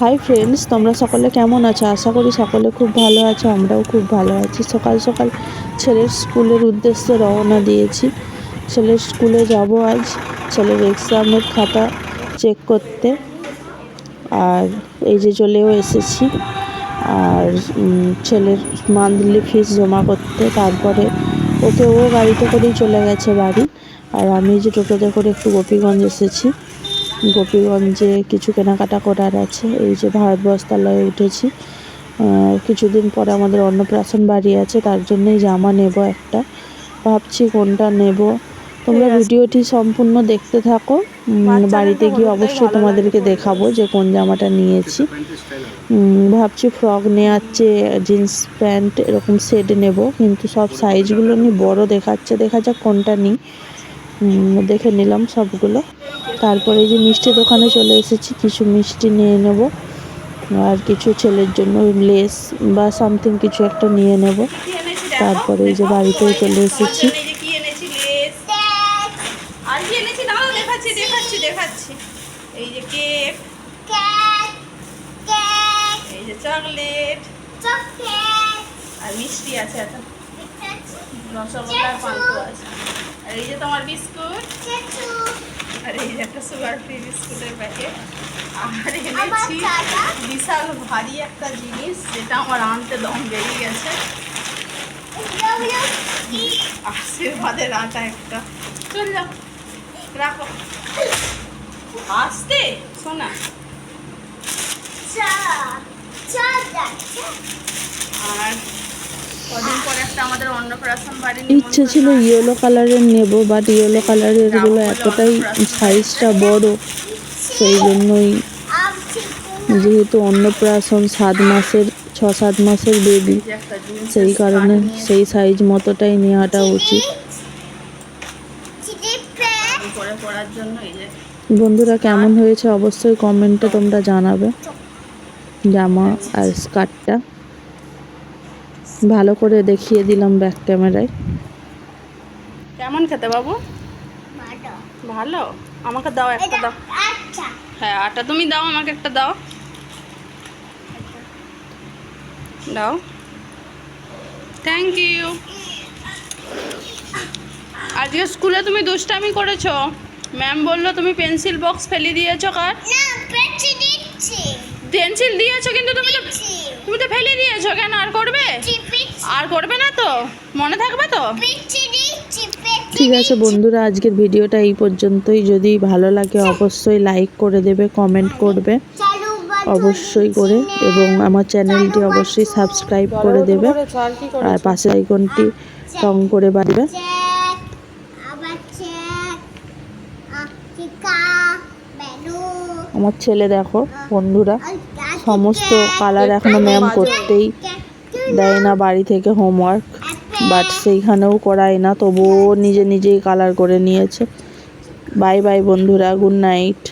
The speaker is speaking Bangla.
হাই ফ্রেন্ডস তোমরা সকলে কেমন আছো? আশা করি সকলে খুব ভালো আছো, আমরাও খুব ভালো আছি। সকাল সকাল ছেলের স্কুলের উদ্দেশ্যে রওনা দিয়েছি। ছেলের স্কুলে যাব আজ, ছেলের এক্সামের খাতা চেক করতে। আর এই যে চলেও এসেছি। আর ছেলের মান্থলি ফিস জমা করতে, তারপরে ওকে ও গাড়িতে করেই চলে গেছে বাড়ি। আর আমি যে টোটোতে করে একটু গোপীগঞ্জ এসেছি। গোপীগঞ্জে কিছু কেনাকাটা করার আছে। এই যে ভারত বস্ত্রালয়ে উঠেছি কিছুদিন পরে আমাদের অন্নপ্রাশন বাড়ি আছে তার জন্যই জামা নেব একটা। ভাবছি কোনটা নেব। তোমরা ভিডিওটি সম্পূর্ণ দেখতে থাকো। বাড়িতে গিয়ে অবশ্যই তোমাদেরকে দেখাবো যে কোন জামাটা নিয়েছি। ভাবছি ফ্রক নেওয়ার চেয়ে জিন্স প্যান্ট এরকম সেট নেব কিন্তু সব সাইজগুলো নিয়ে বড় দেখাচ্ছে। দেখা যাক কোনটা নিই। দেখে নিলাম সবগুলো। তারপরে যে মিষ্টি দোকানে চলে এসেছি, কিছু মিষ্টি নিয়ে নেব। আর কিছু ছেলের জন্য লেস বা সামথিং কিছু একটা নিয়ে নেব। তারপরে যে বাড়িতেও চলে এসেছি। আর মিষ্টি আছে রসগোল্লা আছে। আর এই যে তোমার বিস্কুট? আর এই যে একটা সুগার ফ্রি বিস্কুটের প্যাকেট। আর এনেছি বিশাল ভারী একটা জিনিস যেটা আমার আনতে দম বেরিয়ে গেছে। আশীর্বাদের আটা একটা। চল যাও। রাখো। আসতে? শোনা। আর কদিন ইচ্ছে ছিল ইয়েলো কালারের নেব বাট ইয়েলো কালারেরগুলো এতটাই সাইজটা বড় সেই জন্যই যেহেতু অন্নপ্রাশন সাত মাসের ছ সাত মাসের বেবি সেই কারণে সেই সাইজ মতোটাই নেওয়াটা উচিত। বন্ধুরা কেমন হয়েছে অবশ্যই কমেন্টে তোমরা জানাবে। জামা আর স্কার্টটা। ভালো করে দেখিয়ে দিলাম ব্যাক ক্যামেরায় কেমন খেতে বাবু? ভালো। আমাকে দাও একটা দাও। হ্যাঁ আটা তুমি দাও আমাকে একটা দাও। দাও। থ্যাংক ইউ আজকে স্কুলে তুমি দুষ্টামি করেছ? ম্যাম বলল তুমি পেন্সিল বক্স ফেলে দিয়েছ কার? পেন্সিল দিয়েছ কিন্তু তুমি তো তুমি তো ফেলে দিয়েছ কেন? আর করবে? আর করবে না তো? মনে থাকবে তো? ঠিক আছে বন্ধুরা আজকের ভিডিওটা এই পর্যন্তই। যদি ভালো লাগে অবশ্যই লাইক করে দেবে কমেন্ট করবে। অবশ্যই করে এবং আমার চ্যানেলটি অবশ্যই সাবস্ক্রাইব করে দেবে। আর পাশে আইকনটি টং করে বাড়বে আমার ছেলে দেখো, বন্ধুরা, সমস্ত কালার এখনও ম্যাম করতেই দেয় না বাড়ি থেকে হোমওয়ার্ক বাট সেইখানেও করায় না, তবুও নিজে নিজেই কালার করে নিয়েছে। বাই বাই বন্ধুরা গুড নাইট